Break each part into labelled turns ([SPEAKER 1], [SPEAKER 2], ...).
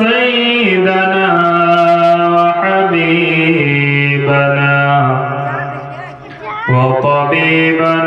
[SPEAKER 1] سيدنا وحبيبنا وطبيبنا.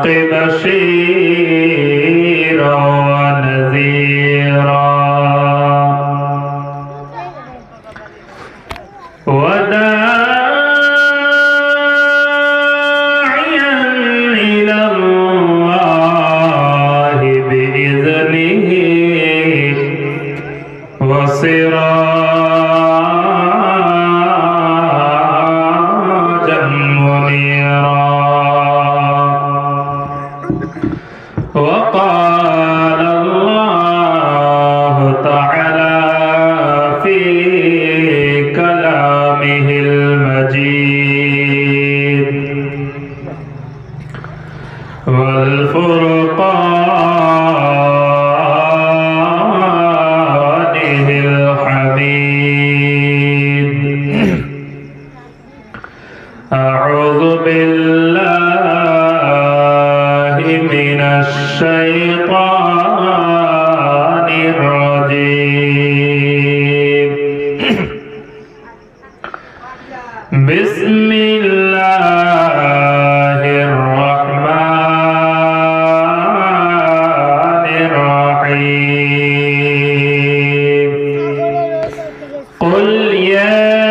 [SPEAKER 1] بالحق بشيرا Amen. قل يا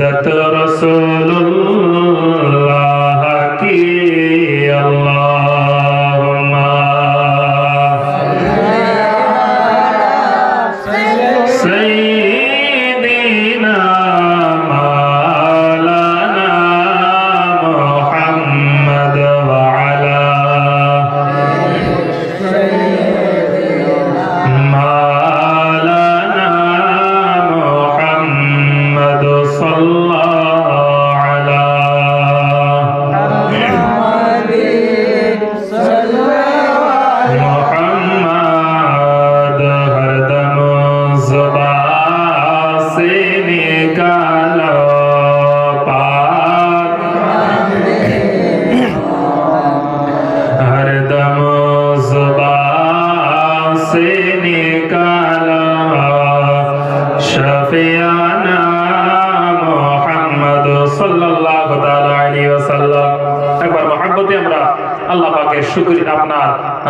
[SPEAKER 1] zataras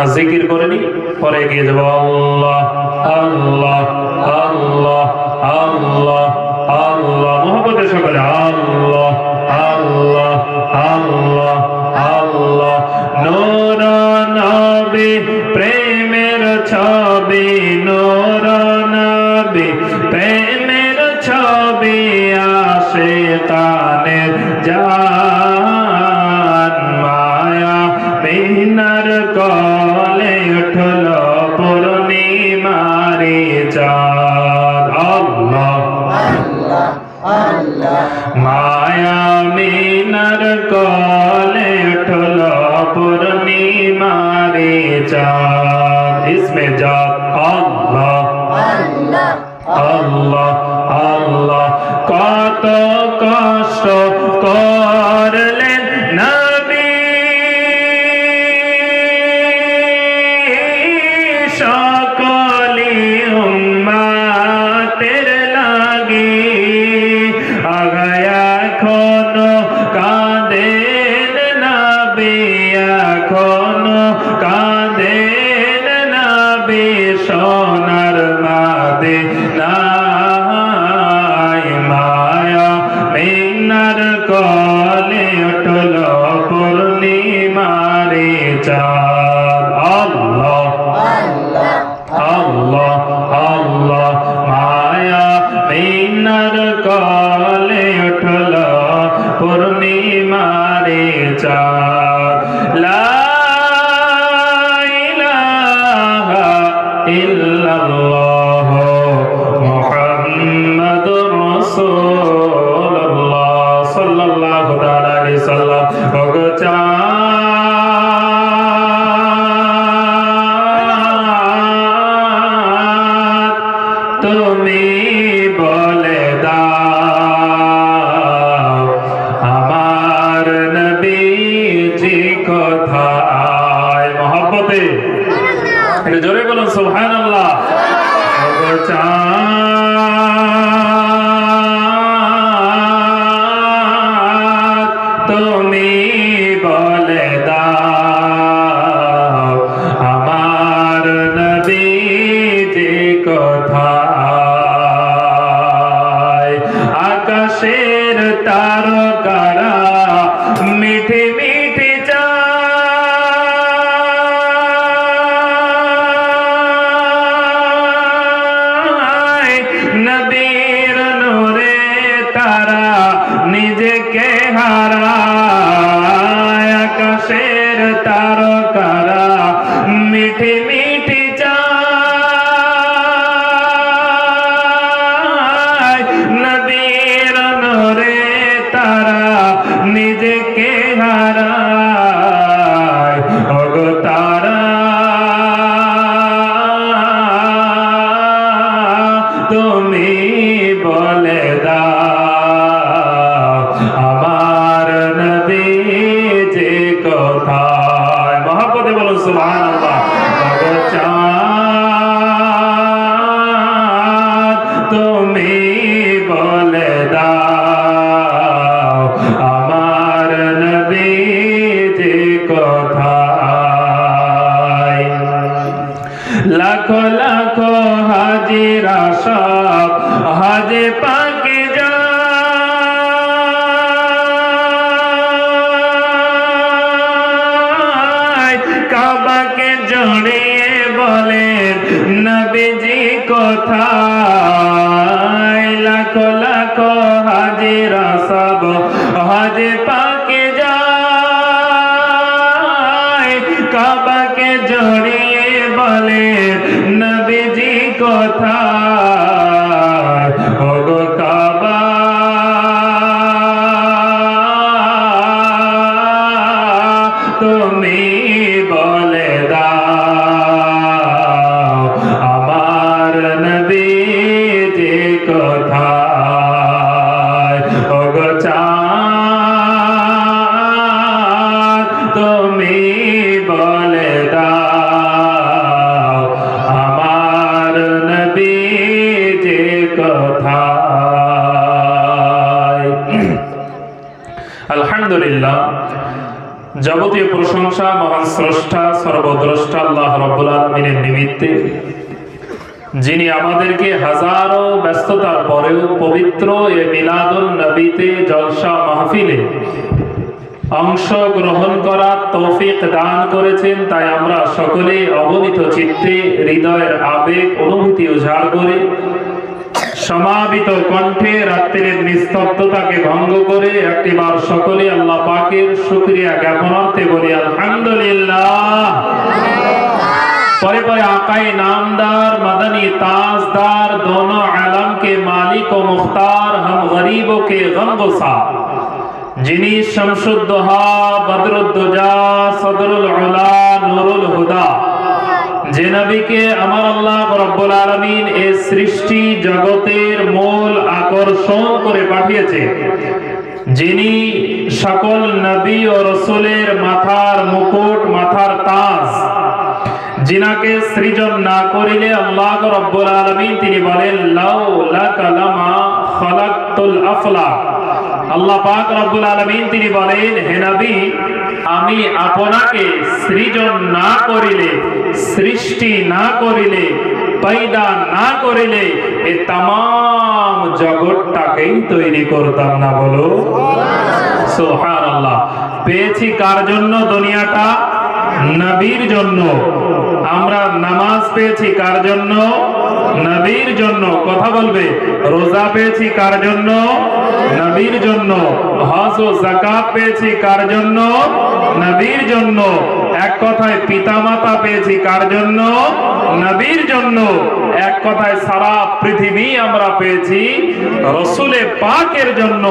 [SPEAKER 1] জিকির করেনি পরে এগিয়ে যাব। যাক আল্লাহ। আল্লাহ। আল্লাহ। Ciao. তারকা আলহামদুলিল্লাহ। যাবতীয় প্রশংসা, মহান স্রষ্টা, সর্বদ্রষ্টা আল্লাহ রব্বুল আলমিনের নিমিত্তে। যিনি আমাদেরকে হাজারো ব্যস্ততার পরেও পবিত্র এ মিলাদুল নবীতে জলসা মাহফিলে অংশ গ্রহণ করার তৌফিক দান করেছেন। তাই আমরা সকলে অবনীত চিত্তে হৃদয়ের আবেগ, অনুভূতি উজাড় করে সমাবিত কণ্ঠে রাত্রির নিস্তব্ধতাকে ভঙ্গ করে একটিবার সকলে আল্লাহ পাকের শুক্রিয়া জ্ঞাপনার্থে বলি, আলহামদুলিল্লাহ। পরে পরে আকাই নামদার, মাদানি তাজদার, দোনো আলমকে মালিক ও মুখতার, হম গরিব কে গমগোসা যিনি শমসুদ্দোহা বদরুদ্দোজা, সদরুল উলা, নুরুল হুদা। যে নবীকে আমার আল্লাহ রব্বুল আলামিন এই সৃষ্টি জগতের মূল আকর্ষণ করে পাঠিয়েছে, যিনি সকল নবী ও রসুলের মাথার মুকুট, মাথার তাজ জিনাকে সৃজন না করিলে আল্লাহ রব্বুল আলামিন তিনি বলেন, লাউ লাকালামা খালাকতুল আফলাক আল্লাহ পাক রব্বুল আলামিন তিনি বলেন, হে নবী আমি আপনাকে সৃজন না করিলে, সৃষ্টি না করিলে, পয়দা না করিলে এ তাম জগৎটাকেই তৈরি করতাম না বলো? সোহান আল্লাহ পেয়েছি কার জন্য? দুনিয়াটা? নবীর জন্য। আমরা নামাজ পেয়েছি কার জন্য? নবীর জন্য কথা বলবে। রোজা পেয়েছি কার জন্য? নবীর জন্য। হজ ও জাকাত পেয়েছি কার জন্য? নবীর জন্য। এক কথায় পিতামাতা পেয়েছি কার জন্য? নবীর জন্য। এক কথায় সারা পৃথিবী আমরা পেয়েছি রসুলে পাকের জন্য।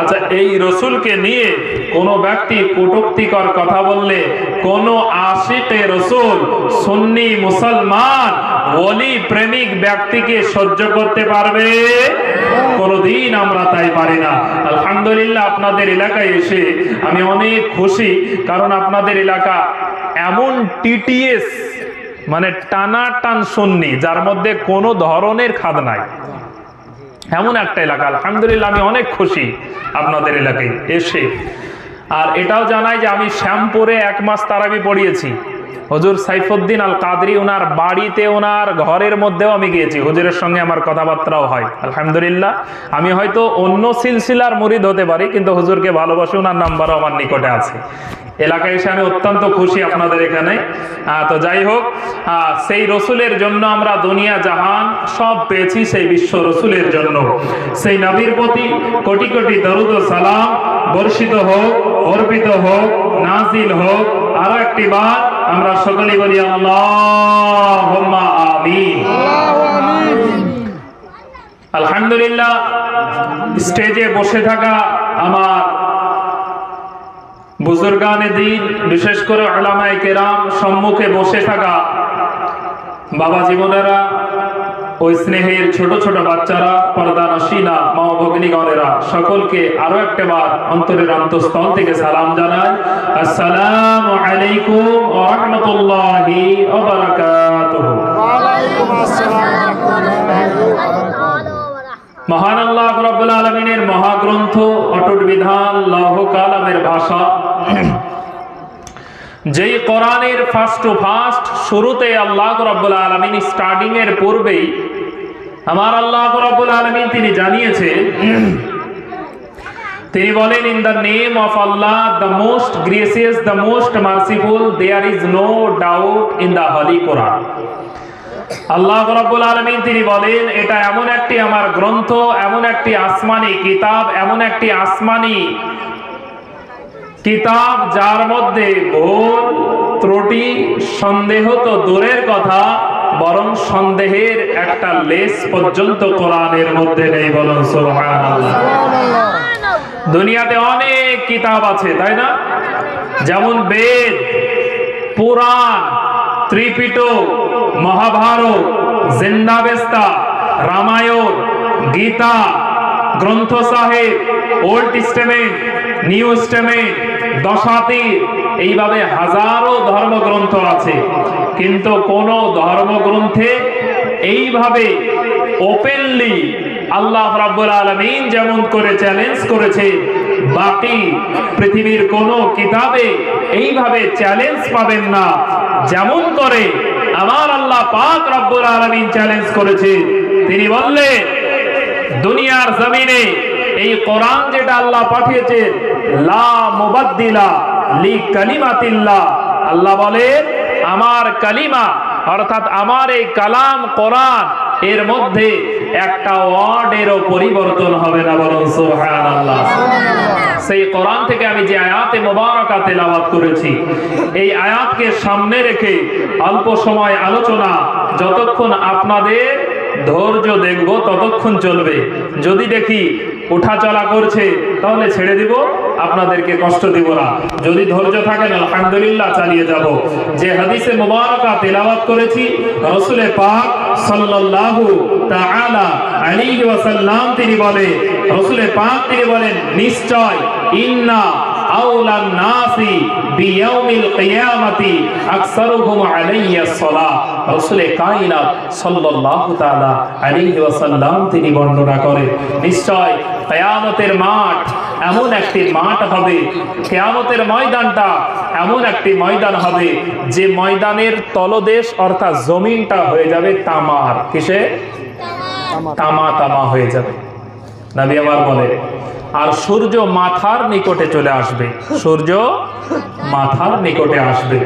[SPEAKER 1] আচ্ছা এই রসুলকে নিয়ে কোন ব্যক্তি কটুক্তিকর কথা বললে কোন আশিকে রসুল, সুন্নি, মুসলমান, ওলি প্রেমিক ব্যক্তিকে সহ্য করতে পারবে? কোনদিন আমরা তাই পারি না। আলহামদুলিল্লাহ আপনাদের এলাকায় এসে আমি অনেক খুশি, কারণ আপনাদের এলাকা এমন টিটিএস মানে টানা টান সুন্নি, যার মধ্যে কোনো ধরনের খাদ নাই। এমন একটা এলাকা, আলহামদুলিল্লাহ আমি অনেক খুশি আপনাদের এলাকায় এসে। আর এটাও জানাই যে আমি শ্যামপুরে এক মাস তারাবি পড়িয়েছি। হজুর সাইফুদ্দিন আল কাদরি ওনার বাড়িতে ওনার ঘরের মধ্যেও আমি গিয়েছি। হুজুরের সঙ্গে আমার কথাবার্তাও হয়। আলহামদুলিল্লাহ, আমি হয়তো অন্য সিলসিলার মুরিদ হতে পারি, কিন্তু হুজুরকে ভালোবাসি ওনার নাম্বারও আমার নিকটে আছে। এলাকায় এসে আমি অত্যন্ত খুশি আপনাদের এখানে। তো যাই হোক সেই রসুলের জন্য আমরা দুনিয়া জাহান সব পেয়েছি, সেই বিশ্ব রসুলের জন্য। সেই নবীর প্রতি কোটি কোটি দরুদ সালাম, বর্ষিত হোক, অর্পিত হোক, নাজিল হোক, আরও একটি বার আমরা সকলে বলি আলহামদুলিল্লাহ, স্টেজে বসে থাকা আমার বুজুর্গানে দিন, বিশেষ করে আলামায় কেরাম সম্মুখে বসে থাকা বাবা জীবনেরা ওই স্নেহের ছোট ছোট বাচ্চারা পর্দা নসীনা, মা ভগ্নিগণেরা সকলকে আরও একটা বার অন্তরের অন্তঃস্থল থেকে সালাম জানাই। আসসালামু আলাইকুম ওয়া রাহমাতুল্লাহি ওয়া বারাকাতুহু।
[SPEAKER 2] ওয়ালাইকুম আসসালাম
[SPEAKER 1] মহান আল্লাহ রাব্বুল আলামিনের মহাগ্রন্থ অটুট বিধান লৌহ কালামের ভাষা। যেই কোরআনের ফার্স্ট টু ফার্স্ট শুরুতে আল্লাহ রাব্বুল আলামিন স্টার্টিং এর পূর্বেই আমার আল্লাহ রাব্বুল আলামিন তিনি জানিয়েছেন তিনি বলেন in the name of Allah the most gracious the most merciful there is no doubt in the holy Quran Allah রাব্বুল আলামিন তিনি বলেন, এটা এমন একটি আমার গ্রন্থ, এমন একটি আসমানি কিতাব, এমন একটি আসমানি কিতাব যার মধ্যে ভুল, ত্রুটি, সন্দেহ তো দূরের কথা, বরং সন্দেহের একটা লেস পর্যন্ত কোরআনের মধ্যে নেই বলুন দুনিয়াতে অনেক কিতাব আছে, তাই না? যেমন বেদ, পুরাণ, Tripitaka, Mahabharata, জিন্দাবেস্তা, Ramayana, Gita, Granth Sahib, Old Testament, New Testament দশাতীর এইভাবে হাজারো ধর্মগ্রন্থ আছে। কিন্তু কোন ধর্মগ্রন্থে এইভাবে ওপেনলি আল্লাহ রাব্বুল আলামিন যেমন করে চ্যালেঞ্জ করেছে, বাকি পৃথিবীর কোন কিতাবে এইভাবে চ্যালেঞ্জ পাবেন না। যেমন করে আমার আল্লাহ পাক রাব্বুল আলামিন চ্যালেঞ্জ করেছে। তিনি বললেন, দুনিয়ার জমিনে এই কোরআন যেটা আল্লাহ পাঠিয়েছে, লা লি কালিমাতিল্লাহ। আল্লাহ বলেন, আমার কালিমা, অর্থাৎ আমার এই কালাম কোরআন, এর মধ্যে একটা ওয়ার্ডেরও পরিবর্তন হবে না বলুন, সুবহানাল্লাহ। সেই কোরআন থেকে আমি যে আয়াতে মোবারকা তেলাওয়াত করেছি, এই আয়াতকে সামনে রেখে অল্প সময় আলোচনা, যতক্ষণ আপনাদের ধৈর্য দেখব ততক্ষণ চলবে। যদি দেখি উঠা চলা করছে, তাহলে ছেড়ে দিব, আপনাদেরকে কষ্ট দিব না। যদি ধৈর্য থাকেন আলহামদুলিল্লাহ চালিয়ে যাব। যে হাদিসে মোবারকা তেলাওয়াত করেছি রসুলে পাক সাল্লাল্লাহু তাআলা আলাইহি ওয়াসাল্লাম তিনি বলে রসুলে পাক তিনি বলেন, নিশ্চয়, ইন্না আউলান নাসি বিয়াউমিল কিয়ামাতি আকসারুহুম আলাইয়া সালাহ। রাসূলে কায়নাত সাল্লাল্লাহু তাআলা আলাইহি ওয়াসাল্লাম তিনি বর্ণনা করেন নিশ্চয় কিয়ামতের মাঠ এমন একটি মাঠ হবে কিয়ামতের ময়দানটা এমন একটি ময়দান হবে যে ময়দানের তলদেশ অর্থাৎ জমিনটা হয়ে যাবে তামার। কিসে? তামা তামা হয়ে যাবে। নবী আমার বলে আর সূর্য মাথার নিকটে চলে আসবে। সূর্য মাথার নিকটে আসবে।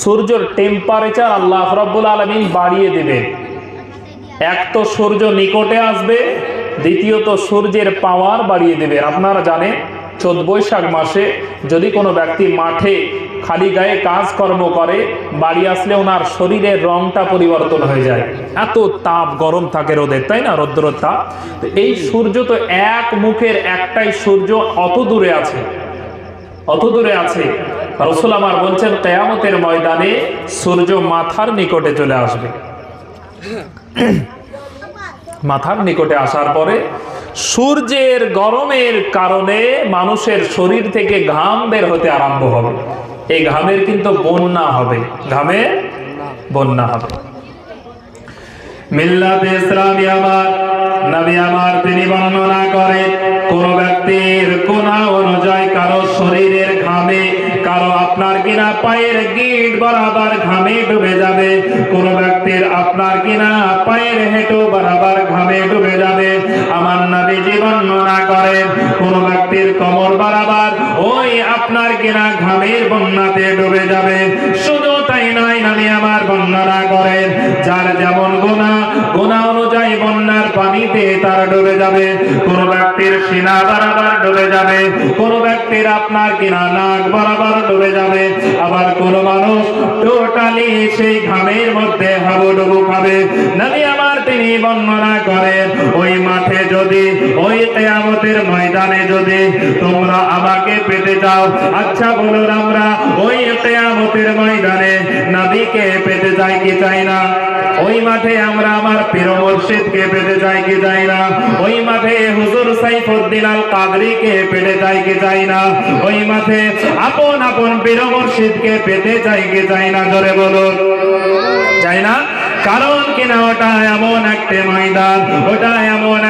[SPEAKER 1] সূর্যের টেম্পারেচার আল্লাহ রাব্বুল আলামিন বাড়িয়ে দেবে। এক তো সূর্য নিকটে আসবে, দ্বিতীয়ত সূর্যের পাওয়ার বাড়িয়ে দেবে। আপনারা জানেন চোদ্দ বৈশাখ মাসে যদি কোনো ব্যক্তি মাঠে খালি গায়ে কাজকর্ম করে, বাড়ি আসলে ওনার শরীরের রংটা পরিবর্তন হয়ে যায়। এত তাপ গরম থাকে রোদের তাই না? রৌদ্র তাপ এই সূর্য তো এক মুখের একটাই সূর্য, অত দূরে আছে। অত দূরে আছে। রসুল আমার বলছেন, কেয়ামতের ময়দানে সূর্য মাথার নিকটে চলে আসবে। মাথার নিকটে আসার পরে সূর্যের গরমের কারণে মানুষের শরীর থেকে ঘাম বের হতে আরম্ভ হবে। এই ঘামের কিন্তু বন্যা হবে। ঘামে বন্যা হবে। মিল্লাত ইসলামী আমার নবী আমার তিনি বর্ণনা কোন ব্যক্তির কোনা অনুযায়ী কারও শরীরের ঘামে কারও আপনার কিনা পায়ের গিট বরাবর ঘামে ডুবে যাবে। কোন ব্যক্তির আপনার কিনা পায়ের হেঁটো বরাবর ঘামে ডুবে যাবে। আমার নবীজি বর্ণনা করেন, কোন ব্যক্তির কমর বরাবর ওই আপনার কিনা ঘামের বন্যাতে ডুবে যাবে। শুধু তাই নয়, নবী আমার বর্ণনা করেন, যার যেমন গোনা গোনা অনুযায়ী বন্যার পানিতে তার ডুবে যাবে। কোন ব্যক্তির সিনা বরাবর ডুবে যাবে। কোন ব্যক্তির আপনার কিনা নাক বরাবর ডুবে যাবে। আবার কোন মানুষ টোটালি সেই ঘামের মধ্যে হাবুডুবু খাবে। নবী আমার তিনি বর্ণনা করেন, ওই মাঠে যদি, ওই কেয়ামতের ময়দানে যদি তোমরা আমাকে পেতে চাও আচ্ছা বলুন আমরা, ওই কেয়ামতের ময়দানে নবীকে পেতে চাই কি চাই না? ওই মাঠে আমরা আমার পীর মুর্শিদকে পেতে যাই কি যাই না? ওই মাঠে হুজুর সাইফুদ্দিন আল কাদরিকে যাই কি যাই না? ওই মাঠে আপন আপন পীর মুর্শিদকে পেতে যাই কি যাই না? বলুন। যাই না? কারণ কিনা ওটা এমন ময়দান, ওটা এমন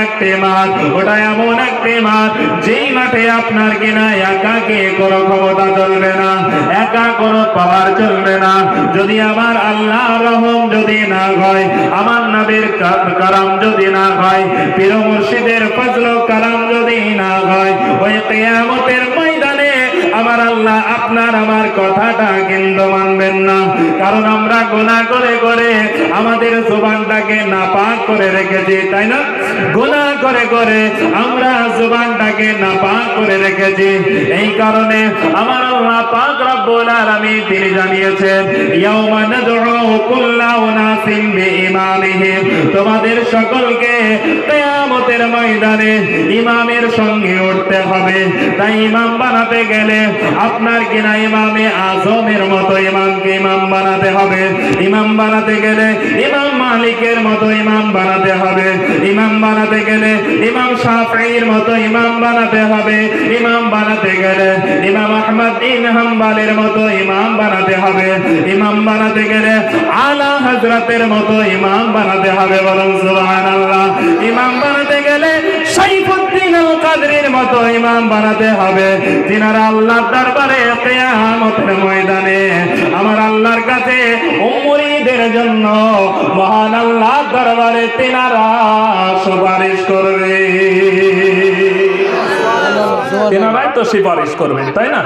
[SPEAKER 1] মাঠ, ওটা এমন মাঠ, যেই মাঠে আপনার কিনা কোনো ক্ষমতা চলবে না, একা কোনো পাওয়ার চলবে না। যদি আমার আল্লাহ রহম যদি না হয়, আমার নবীর কারাম যদি না হয় পীর মুর্শিদের ফজল কারাম আপনার আমার কথাটা কিন্তু মানবেন না। কারণ আমরা গোনা করে করে আমাদের জোবানটাকে নাপাক করে রেখেছি, তাই না? গোনা করে করে আমরা জোবানটাকে নাপাক করে রেখেছি। এই কারণে আমার আল্লাহ পাক রব্বুল আলামিন তিনি জানিয়েছেন, ইয়াউমা নাদউ কুল্লা উনাসিন বিইমামিহিম তোমাদের সকলকে কিয়ামতের ময়দানে ইমামের সঙ্গে উঠতে হবে। তাই ইমাম বানাতে গেলে আপনার কিনা ইমামে আজমের মতো ইমামকে ইমাম বানাতে হবে ইমাম বানাতে গেলে ইমাম মালিকের মতো ইমাম বানাতে হবে ইমাম বানাতে গেলে ইমাম শাফির মতো ইমাম বানাতে হবে ইমাম বানাতে গেলে ইমাম আহমদ ইন হাম্বালের মতো ইমাম বানাতে হবে ইমাম বানাতে গেলে আলা হযরতের মতো ইমাম বানাতে হবে বলুন সুবহানাল্লাহ ইমাম বানাতে গেলে সাইফুদ্দিন আল কাদরির মতো ইমাম বানাতে হবে। তিনারা আল্লাহর দরবারে কিয়ামতের ময়দানে। আমার আল্লাহর কাছে উম্মরিদের জন্য মহান আল্লাহর দরবারে তিনারা সুপারিশ করবে। তিনারাই তো সুপারিশ করবেন, তাই না?